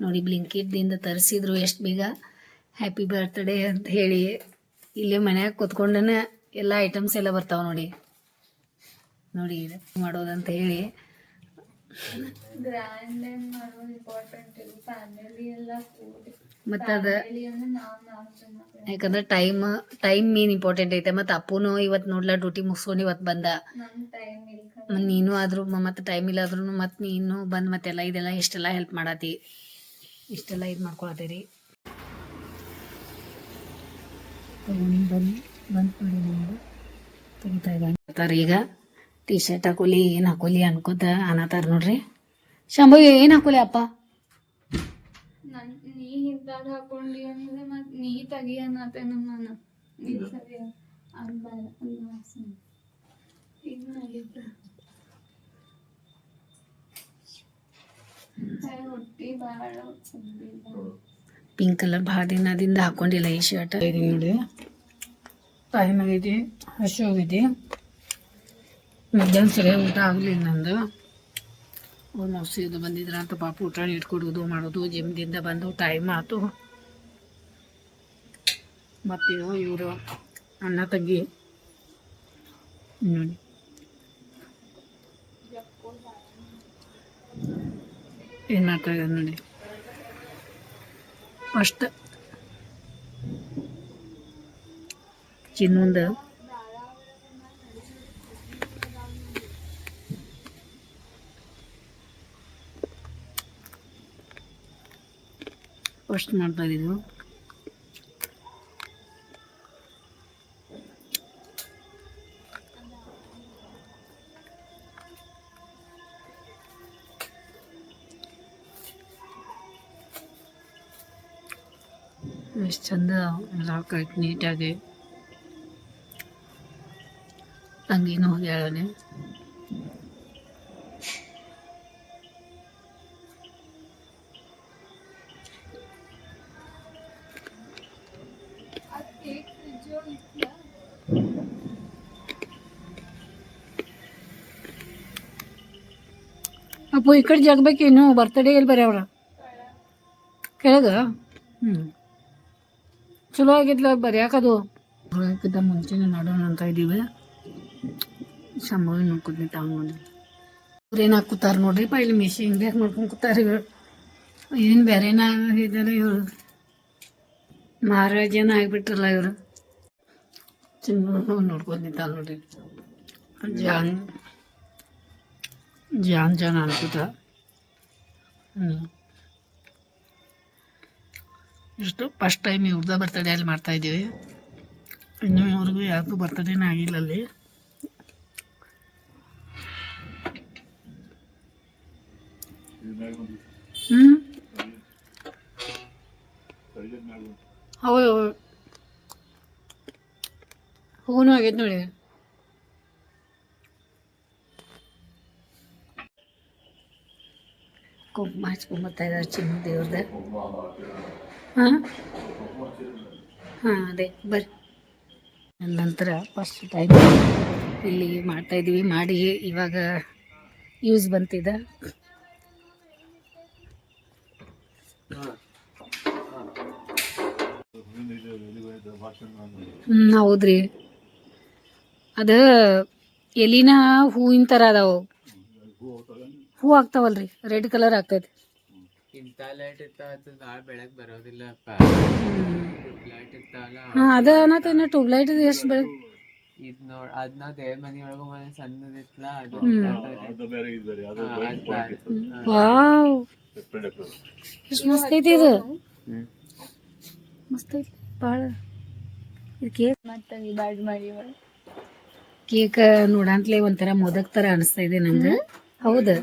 ನೋಡಿ ಬ್ಲಿಂಕಿಟ್ದಿಂದ ತರಿಸಿದ್ರು ಎಷ್ಟು ಬೇಗ ಹ್ಯಾಪಿ ಬರ್ತ್ಡೇ ಅಂತ ಹೇಳಿ. ಇಲ್ಲೇ ಮನ್ಯಾಗ ಕೂತ್ಕೊಂಡೇ ಎಲ್ಲ ಐಟಮ್ಸ್ ಎಲ್ಲ ಬರ್ತಾವೆ ನೋಡಿ. ನೋಡಿ ಮಾಡೋದಂತ ಹೇಳಿ. ಗ್ರ್ಯಾಂಡ್ ಏನ್ ಮಾಡೋದು ಇಂಪಾರ್ಟೆಂಟ್ ಫ್ಯಾಮಿಲಿ ಎಲ್ಲ ಕೂಡಿ. ಮತ್ತು ಅದು ಫ್ಯಾಮಿಲಿ ಅಂದ್ರೆ ನಾವ್ ನಾಲ್ಕು ಜನ ಯಾಕಂದ್ರೆ ಟೈಮ್ ಟೈಮ್ ಮೇನ್ ಇಂಪಾರ್ಟೆಂಟ್ ಐತೆ. ಮತ್ತು ಅಪ್ಪುನು ಇವತ್ತು ನೋಡ್ಲಾ ಡ್ಯೂಟಿ ಮುಗಿಸ್ಕೊಂಡು ಇವತ್ತು ಬಂದ. ನೀನು ಆದ್ರೂ ಮತ್ತೆ ಟೈಮ್ ಇಲ್ಲ ಆದ್ರೂ ಮತ್ತು ನೀನು ಬಂದು ಮತ್ತೆಲ್ಲ ಇದೆಲ್ಲ ಇಷ್ಟೆಲ್ಲ ಹೆಲ್ಪ್ ಮಾಡತ್ತಿ ಇಷ್ಟೆಲ್ಲ ಇದು ಮಾಡ್ಕೊಳತ್ತೀರಿ ತೆಗಿತಾ ಇದ್ದಾನೆ ಈಗ ಟೀ ಶರ್ಟ್ ಹಾಕೊಲಿ ಏನು ಹಾಕೊಲಿ ಅನ್ಕೋತ ಅನ್ನತಾರ ನೋಡ್ರಿ ಶಂಭು ಏನು ಹಾಕೊಲಿ ಅಪ್ಪ ನೀ ಹಿಂದಾಗ ಹಾಕೊಂಡಿ ಅಂದ್ರೆ ಮತ್ ನೀ ತೆಗಿ ಅನ್ನತ್ತೆ ನಾನು ನೀ ಸರಿ ಬೇಡ ಅದ್ ವಾಸನೆ. ಇದ್ ನಡೀತು. ಏ, ಹೊಟ್ಟಿ ಬಾಳ ಉಬ್ಬಿಲ್ಲ. ಪಿಂಕ್ ಕಲರ್ ಭಾಳ ದಿನದಿಂದ ಹಾಕೊಂಡಿಲ್ಲ ಈ ಶರ್ಟ್ ಇದೆ ನೋಡಿ. ಟೈಮ್ ಆಗೈತಿ ಹಸು ಹೋಗೈತಿ ಮಧ್ಯಾಹ್ನ ಸರಿಯಾಗಿ ಊಟ ಆಗಲಿಲ್ಲ ನಂದು. ಅವ್ರು ಮೌಸಿದು ಬಂದಿದ್ರ ಅಂತ ಪಾಪ ಊಟ ಇಟ್ಕೊಡೋದು ಮಾಡೋದು, ಜಿಮ್ದಿಂದ ಬಂದು ಟೈಮ್ ಆಯ್ತು ಮತ್ತು ಇವರು ಅಣ್ಣ ತಗ್ಗಿ ನೋಡಿ. ಏನು ಮಾಡ್ತಾ ಇದ್ದಾರೆ ನೋಡಿ? ಫಸ್ಟ್ ಚಿನ್ನೊಂದು ಫಸ್ಟ್ ಮಾಡ್ತಾ ಇದ್ದೀವಿ. ಎಷ್ಟು ಚಂದ ಎಲ್ಲ ಕಟ್ ನೀಟಾಗಿ ತಂಗಿನೂ ಹೋಗ್ಯಾಳನೆ ಅದ್ cake fridge ಒಳಗ್ ಇಟ್ಲಾ? ಅಪ್ಪು ಈ ಕಡೆ ಜಗ್ಬೇಕೇನು ಬರ್ತಡೇ ಎಲ್ಲಿ ಬರ್ಯಾವ್ರ ಕೆಳಗ ಹ್ಞೂ ಚಲೋ ಆಗಿತ್ತು ಬರ್ಯಾಕದು. ಬರೋಕ್ಕಿಂತ ಮುಂಚೆನೆ ಮಾಡೋಣ ಅಂತ ಇದ್ದೀವಿ ಸಂಭವ ನೋಡ್ಕೊತೀನಿ ತಾವು ನೋಡಿ. ಇವ್ರು ಏನು ಹಾಕುತ್ತಾರ ನೋಡ್ರಿ ಪಾ, ಇಲ್ಲಿ ಮಿಷಿ ಹಿಂಗೆ ಯಾಕೆ ನೋಡ್ಕೊಂಡು ಕೂತಾರ ಇವ್ರು? ಏನು ಬೇರೆನ ಇದ್ದಾರೆ ಇವರು? ಮಹಾರಾಜನ ಆಗಿಬಿಟ್ರಲ್ಲ ಇವರು. ಚಿನ್ನ ನೋಡ್ಕೊಂಡು ನಿಂತಾಳ ನೋಡ್ರಿ. ಜಾನ್ ಜಾನ್ ಜಾನ್ ಅನ್ಸುತ್ತ. ಹ್ಞೂ ಇಷ್ಟು ಫಸ್ಟ್ ಟೈಮ್ ಇವ್ರದ್ದು ಬರ್ತಡೇ ಅಲ್ಲಿ ಮಾಡ್ತಾ ಇದ್ದೀವಿ. ಇನ್ನೂ ಇವ್ರಿಗೂ ಯಾರಿಗೂ ಬರ್ತಡೇನೇ ಆಗಿಲ್ಲ ಅಲ್ಲಿ. ಹ್ಞೂ ಹೌದು. ಹೂನು ಆಗೈತೆ ನೋಡಿ. ಕುಂಕುಮ ಹಚ್ಕೊಂಬತ್ತಾ ಇದ್ದಾರೆ ಚಿನ್ನ ದೇವ್ರದ. ಹಾಂ? ಹಾಂ, ಅದೇ ಬರ್ರಿ ನಂತರ ಫಸ್ಟ್ ಟೈಮ್ ಇಲ್ಲಿ ಮಾಡ್ತಾ ಇದೀವಿ, ಮಾಡಿ ಇವಾಗ ಯೂಸ್ ಬಂತಿದ. ಹ್ಞೂ ಹೌದ್ರಿ. ಅದು ಎಲಿನ ಹೂವಿನ ಥರ ಅದಾವು. ಹೂ ಆಗ್ತಾವಲ್ರಿ ರೆಡ್ ಕಲರ್ ಆಗ್ತೈತಿ. ಇಂಥ ಲೈಟ್ ಇರ್ತಾವ ಭಾಳ ಬರೋದಿಲ್ಲಪ್ಪ ಲೈಟ್ ಇರ್ತಾವಲ್ಲ ಹಾಂ ಅದ ಅನ್ನತ್ತೇನ ಟ್ಯೂಬ್ ಲೈಟ್ ಎಷ್ಟು ಬೆಳಗ್ಗೆ ಇದ್ ನೋಡ್ ಅದ್ನ ನಾವ್ ದೇವ್ರ ಮನಿ ಒಳಗ ಮನೆ ಸಣ್ಣದಿತ್ಲ ಅದು ವಾವ್. ಎಷ್ಟು ಮಸ್ತ್ ಐತಿ ಇದು. ಮಸ್ತ್ ಐತಿ. ಭಾಳ ಇದು ಕೇಕ್ ಮತ್ತೆ ಈ ಬ್ಯಾಡ್ ಮಾಡಿ ಕೇಕ್ ನೋಡಂತ್ಲೆ ಒಂಥರ ಮೊದಕ್ ತರ ಅನಿಸ್ತಾ ಇದೆ ನಂಗೆ ಹೌದು.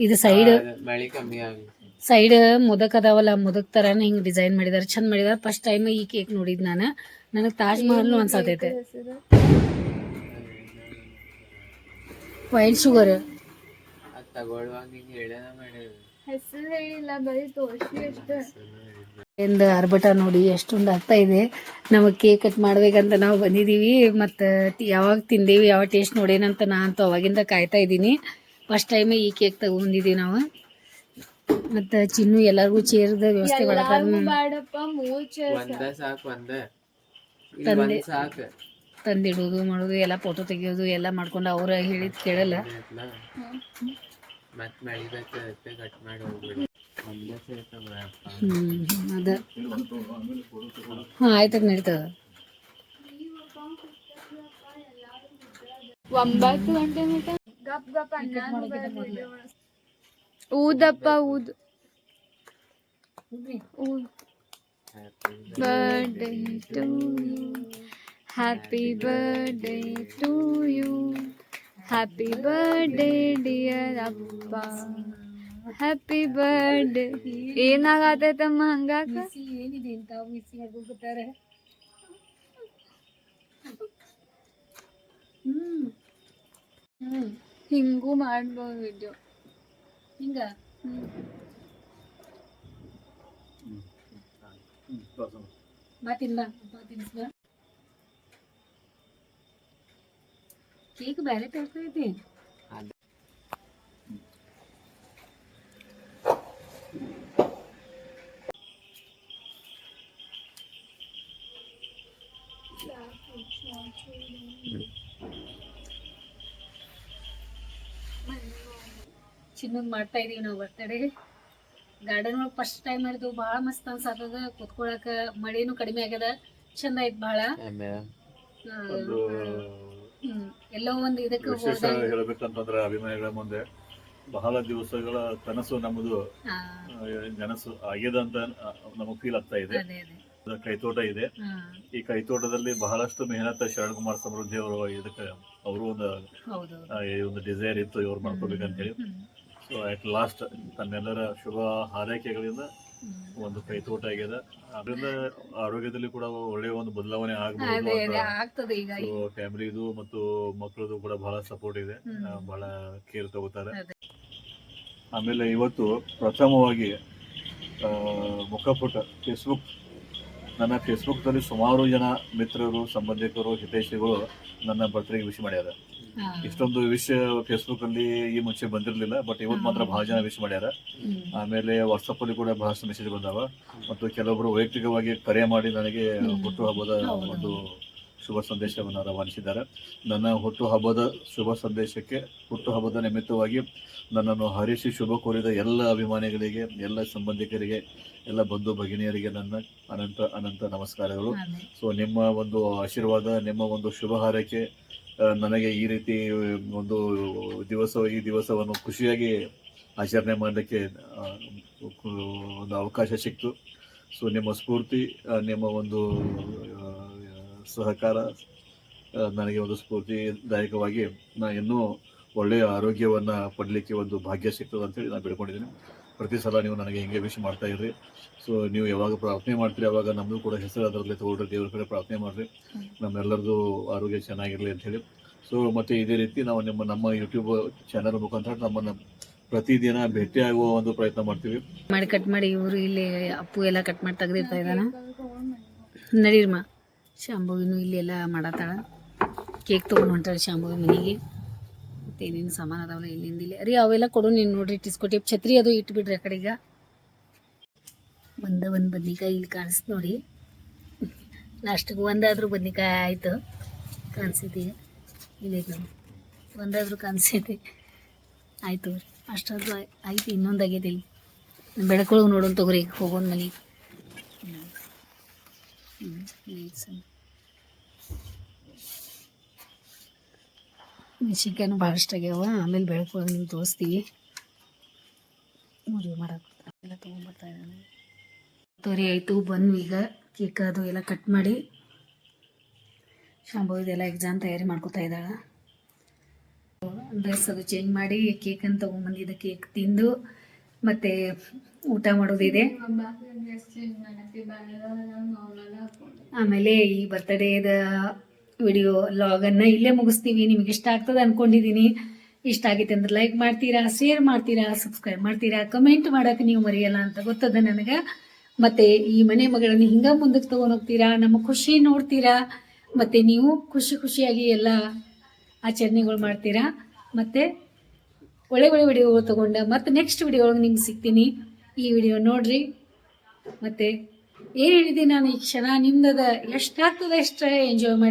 ಇದು ಸೈಡ್ ಮಳೆ ಕಮ್ಮಿ ಆಗಿ ಸೈಡ್ ಮುದಕ್ ಅದಾವಲ್ಲ ಮುದಕ್ ಥರನೇ ಹಿಂಗೆ ಡಿಸೈನ್ ಮಾಡಿದಾರೆ ಚಂದ ಮಾಡಿದಾರೆ. ಫಸ್ಟ್ ಟೈಮ್ ಈ ಕೇಕ್ ನೋಡಿದ್ ನಾನು. ನನಗೆ ತಾಜ್ ಮಹಲ್ನು ಅನ್ಸತೈತೆ. ವೈಟ್ ಶುಗರ್ ಇಂದ ಅರ್ಬಟ ನೋಡಿ ಎಷ್ಟೊಂದು ಆಗ್ತಾ ಇದೆ. ನಮಗೆ ಕೇಕ್ ಕಟ್ ಮಾಡ್ಬೇಕಂತ ನಾವು ಬಂದಿದ್ದೀವಿ ಮತ್ತು ಯಾವಾಗ ತಿಂದೇವಿ ಯಾವ ಟೇಸ್ಟ್ ನೋಡೇನಂತ ನಾ ಅಂತ ಅವಾಗಿಂದ ಕಾಯ್ತಾ ಇದ್ದೀನಿ. ಫಸ್ಟ್ ಟೈಮ್ ಈ ಕೇಕ್ ತಗೊಂಡಿದೀವಿ ನಾವು. ಮತ್ತ ಚಿನ್ನು ಎಲ್ಲರಿಗೂ ಚೇರ್ದ ವ್ಯವಸ್ಥೆ ಮಾಡಕ ತಂದಿಡೋದು ಮಾಡೋದು ಎಲ್ಲ ಫೋಟೋ ತೆಗಿಯೋದು ಎಲ್ಲ ಮಾಡ್ಕೊಂಡು ಅವ್ರ ಹೇಳಿದ್ ಕೇಳಲ್ಲ. ಹ್ಮ್ ಅದ. ಹಾ ಆಯ್ತು ನಡೀತದ. ಒಂಬತ್ತು ಗಂಟೆ ಗಪ್ ಗಪ್ ಅನ್ನ ಊದಪ್ಪ ಊದು. Birthday to you happy birthday to you happy birthday dear ಅಪ್ಪ ಹ್ಯಾಪಿ ಬರ್ಡೇ ಏನಾಗತ್ತೈತಮ್ಮ ಹಂಗಾಕ? ಏನಿದೆ ಅಂತ ಮಿಸ್ ಹ್ಮ್. ಹಿಂಗೂ ಮಾಡ್ಬೋದು ವಿಡಿಯೋ. ಹಿಂಗ ಮಾತಿಲ್ಲ ಮಾತಿನ್ಸ್ಲ ಕೇಕ್ ಬೇರೆ ಟೈಪ್ ಐತಿ ಚಿನ್ನಗ್ ಮಾಡ್ತಾ ಇದೀವಿ ನಾವು ಬರ್ತಡೆ ಗಾರ್ಡನ್ ಒಳಗೆ ಫಸ್ಟ್ ಟೈಮ್ ಮಾಡಿದ್ವು ಬಹಳ ಮಸ್ತ್ ಅನ್ಸಾತದ. ಕುತ್ಕೊಳಕ ಮಳಿನೂ ಕಡಿಮೆ ಆಗ್ಯದ. ಚಂದ ಐತ್ ಭಾಳ. ಎಲ್ಲೋ ಒಂದು ಎಲ್ಲೋ ಒಂದ್ ಇದಕ್ಕೆ ವಿಶೇಷ ಹೇಳ್ಬೇಕಂತಂದ್ರೆ ಅಭಿಮಾನಿಗಳ ಮುಂದೆ ಬಹಳ ದಿವಸಗಳ ಕನಸು ನಮ್ಮದು ನನಸು ಆಗಿದೆ ಅಂತ ನಮಗ್ ಫೀಲ್ ಆಗ್ತಾ ಇದೆ. ಕೈತೋಟ ಇದೆ. ಈ ಕೈತೋಟದಲ್ಲಿ ಬಹಳಷ್ಟು ಮೆಹನತ್ ಶರಣ್ ಕುಮಾರ್ ಸಮೃದ್ಧಿ ಅವರು ಇದಕ್ಕೆ ಅವರು ಒಂದು ಹೌದು ಒಂದು ಡಿಸೈರ್ ಇತ್ತು ಇವ್ರು ಮಾಡ್ಕೋಬೇಕಂತೇಳಿ. ಅಟ್ ಲಾಸ್ಟ್ ತನ್ನೆಲ್ಲರ ಶುಭ ಹಾರೈಕೆಗಳಿಂದ. ಒಂದು ಕೈತೋಟ ಆಗಿದೆ ಅದರಿಂದ ಆರೋಗ್ಯದಲ್ಲಿ ಕೂಡ ಒಳ್ಳೆಯ ಒಂದು ಬದಲಾವಣೆ ಆಗಬಹುದು ಸೊ ಫ್ಯಾಮಿಲಿದು ಮತ್ತು ಮಕ್ಕಳದು ಕೂಡ ಬಹಳ ಸಪೋರ್ಟ್ ಇದೆ. ಬಹಳ ಕೇರ್ ತಗೋತಾರೆ. ಆಮೇಲೆ ಇವತ್ತು ಪ್ರಥಮವಾಗಿ ಮುಖಪುಟ ಫೇಸ್ಬುಕ್ ನನ್ನ ಫೇಸ್ಬುಕ್ನಲ್ಲಿ ಸುಮಾರು ಜನ ಮಿತ್ರರು ಸಂಬಂಧಿಕರು ಹಿತೈಷಿಗಳು ನನ್ನ ಬರ್ತ್ಡೇಗೆ ವಿಶ್ ಮಾಡ್ಯಾರ ಇಷ್ಟೊಂದು ವಿಷಯ ಫೇಸ್ಬುಕ್ ಅಲ್ಲಿ ಈ ಮುಂಚೆ ಬಂದಿರಲಿಲ್ಲ ಬಟ್ ಇವತ್ತು ಮಾತ್ರ ಬಹಳ ಜನ ವಿಶ್ ಮಾಡ್ಯಾರ. ಆಮೇಲೆ ವಾಟ್ಸಪ್ ಅಲ್ಲಿ ಕೂಡ ಬಹಳಷ್ಟು ಮೆಸೇಜ್ ಬಂದಾವ. ಮತ್ತು ಕೆಲವೊಬ್ರು ವೈಯಕ್ತಿಕವಾಗಿ ಕರೆ ಮಾಡಿ ನನಗೆ ಹುಟ್ಟು ಹಬ್ಬದ ಒಂದು ಶುಭ ಸಂದೇಶವನ್ನು ರವಾನಿಸಿದ್ದಾರೆ ನನ್ನ ಹುಟ್ಟುಹಬ್ಬದ ಶುಭ ಸಂದೇಶಕ್ಕೆ ಹುಟ್ಟುಹಬ್ಬದ ನಿಮಿತ್ತವಾಗಿ ನನ್ನನ್ನು ಹರಿಸಿ ಶುಭ ಕೋರಿದ ಎಲ್ಲ ಅಭಿಮಾನಿಗಳಿಗೆ ಎಲ್ಲ ಸಂಬಂಧಿಕರಿಗೆ ಎಲ್ಲ ಬಂಧು ಭಗಿನಿಯರಿಗೆ ನನ್ನ ಅನಂತ ಅನಂತ ನಮಸ್ಕಾರಗಳು. ಸೊ ನಿಮ್ಮ ಒಂದು ಆಶೀರ್ವಾದ ನಿಮ್ಮ ಒಂದು ಶುಭ ಹಾರೈಕೆ ನನಗೆ ಈ ರೀತಿ ಒಂದು ದಿವಸ, ಈ ದಿವಸವನ್ನು ಖುಷಿಯಾಗಿ ಆಚರಣೆ ಮಾಡಲಿಕ್ಕೆ ಒಂದು ಅವಕಾಶ ಸಿಕ್ತು. ಸೊ ನಿಮ್ಮ ಸ್ಫೂರ್ತಿ ನಿಮ್ಮ ಒಂದು ಸಹಕಾರ ನನಗೆ ಒಂದು ಸ್ಫೂರ್ತಿದಾಯಕವಾಗಿ ನಾನು ಇನ್ನೂ ಒಳ್ಳೆಯ ಆರೋಗ್ಯವನ್ನು ಪಡಲಿಕ್ಕೆ ಒಂದು ಭಾಗ್ಯ ಸಿಗ್ತದೆ ಅಂತೇಳಿ ನಾನು ಬಿಡ್ಕೊಂಡಿದ್ದೀನಿ. ಪ್ರತಿ ಸಲ ನೀವು ನನಗೆ ಹಿಂಗೆ ವಿಶ್ ಮಾಡ್ತಾ ಇರ್ರಿ. ಸೊ ನೀವು ಯಾವಾಗ ಪ್ರಾರ್ಥನೆ ಮಾಡ್ತೀರಿ, ಅವಾಗ ನಮ್ಮದು ಕೂಡ ಹೆಸರು ಅದರಲ್ಲಿ ತಗೊಳ್ರಿ ದೇವ್ರ ಕಡೆ ಪ್ರಾರ್ಥನೆ ಮಾಡ್ರಿ. ನಮ್ಮೆಲ್ಲರದು ಆರೋಗ್ಯ ಚೆನ್ನಾಗಿರಲಿ ಅಂತ ಹೇಳಿ. ಸೊ ಮತ್ತೆ ಇದೇ ರೀತಿ ನಾವು ನಿಮ್ಮ, ನಮ್ಮ ಯೂಟ್ಯೂಬ್ ಚಾನಲ್ ಮುಖಾಂತರ ನಮ್ಮನ್ನು ಪ್ರತಿದಿನ ಆಗುವ ಒಂದು ಪ್ರಯತ್ನ ಮಾಡ್ತೀವಿ. ಮಾಡಿ ಕಟ್ ಮಾಡಿ ಇವರು ಇಲ್ಲಿ ಅಪ್ಪು ಎಲ್ಲ ಕಟ್ ಮಾಡಿ ತೆಗ್ದಿರ್ತಾ ಇದ್ದಾನ. ನಡೀರ್ಮ ಶಾಂಭವಿನೂ ಇಲ್ಲಿ ಎಲ್ಲ ಮಾಡತ್ತಾಳ. ಕೇಕ್ ತೊಗೊಂಡು ಹೊಂಟಾಳ ಶಾಂಭವಿ ಮನೆಗೆ. ಏನೇನು ಸಾಮಾನು ಅದಾವಲ್ಲ ಇಲ್ಲಿಂದ ಇಲ್ಲಿ. ರೀ ಅವೆಲ್ಲ ಕೊಡು ನೀನು ನೋಡ್ರಿ, ಇಟ್ಟಿಸ್ಕೊಟ್ಟಿ. ಛತ್ರಿ ಅದು ಇಟ್ಬಿಡ್ರಿ ಆ ಕಡೆಗ ಒಂದ ಒಂದು ಬದ್ನಿಕಾಯಿ ಇಲ್ಲಿ ಕಾಣಿಸ್ತು ನೋಡಿ. ಲಾಸ್ಟಿಗೆ ಒಂದಾದ್ರೂ ಬದ್ನಿಕಾಯಿ ಆಯಿತು. ಕಾಣಿಸೈತಿ ಇಲ್ಲಿ ನೋಡಿ. ಒಂದಾದ್ರೂ ಆಯ್ತು ಅಷ್ಟಾದರೂ ಆಯ್ತು, ಇನ್ನೊಂದು ಆಗ್ಯದ ಇಲ್ಲಿ. ಬೆಳಕೊಳಗೆ ನೋಡೋಣ ತಗೋರಿ ಹೋಗೋಣ ಮನೆಗೆ. ಮೆಣಸಿನ್ಕಾಯಿನೂ ಭಾಳಷ್ಟು ಆಗ್ಯಾವ. ಆಮೇಲೆ ಬೆಳಕು ನಿಮ್ಗೆ ತೋರಿಸ್ತೀವಿ. ಮದುವೆ ಮಾಡಕ್ಕೆ ಎಲ್ಲ ತೊಗೊಂಡ್ಬರ್ತಾ ಇದ್ದಾನೆ ತೋರಿ ಆಯಿತು ಬಂದು ಈಗ. ಕೇಕ್ ಅದು ಎಲ್ಲ ಕಟ್ ಮಾಡಿ ಶಾಂಭವಿದೆಲ್ಲ ಎಕ್ಸಾಮ್ ತಯಾರಿ ಮಾಡ್ಕೊತಾ ಇದ್ದಾಳ. ಡ್ರೆಸ್ ಅದು ಚೇಂಜ್ ಮಾಡಿ ಕೇಕ್ ಅಂತ ತೊಗೊಂಬಂದಿದ್ದ ಕೇಕ್ ತಿಂದು ಮತ್ತೆ ಊಟ ಮಾಡೋದಿದೆ. ಆಮೇಲೆ ಈ ಬರ್ತಡೇದ ವಿಡಿಯೋ ಲಾಗನ್ನು ಇಲ್ಲೇ ಮುಗಿಸ್ತೀವಿ. ನಿಮ್ಗೆ ಇಷ್ಟ ಆಗ್ತದೆ ಅನ್ಕೊಂಡಿದ್ದೀನಿ ಇಷ್ಟ ಆಗಿತ್ತು ಅಂದ್ರೆ ಲೈಕ್ ಮಾಡ್ತೀರಾ ಶೇರ್ ಮಾಡ್ತೀರಾ ಸಬ್ಸ್ಕ್ರೈಬ್ ಮಾಡ್ತೀರಾ ಕಮೆಂಟ್ ಮಾಡೋಕೆ ನೀವು ಮರೆಯಲ್ಲ ಅಂತ ಗೊತ್ತದ ನನಗೆ. ಮತ್ತೆ ಈ ಮನೆ ಮಗಳನ್ನು ಹಿಂಗೆ ಮುಂದಕ್ಕೆ ತಗೊಂಡ್ ಹೋಗ್ತೀರಾ, ನಮ್ಮ ಖುಷಿ ನೋಡ್ತೀರಾ, ಮತ್ತೆ ನೀವು ಖುಷಿ ಖುಷಿಯಾಗಿ ಎಲ್ಲ ಆಚರಣೆಗಳು ಮಾಡ್ತೀರಾ. ಮತ್ತೆ ಒಳ್ಳೆ ಒಳ್ಳೆ ವಿಡಿಯೋಗಳು ತಗೊಂಡ ಮತ್ತೆ ನೆಕ್ಸ್ಟ್ ವಿಡಿಯೋ ಒಳಗೆ ನಿಮ್ಗೆ ಸಿಗ್ತೀನಿ. ಈ ವಿಡಿಯೋ ನೋಡ್ರಿ. ಮತ್ತು ಏನು ಹೇಳಿದ್ದೀನಿ ನಾನು, ಈ ಕ್ಷಣ ನಿಮ್ದದ ಎಷ್ಟಾಗ್ತದೆ ಅಷ್ಟೇ ಎಂಜಾಯ್ ಮಾಡಿ.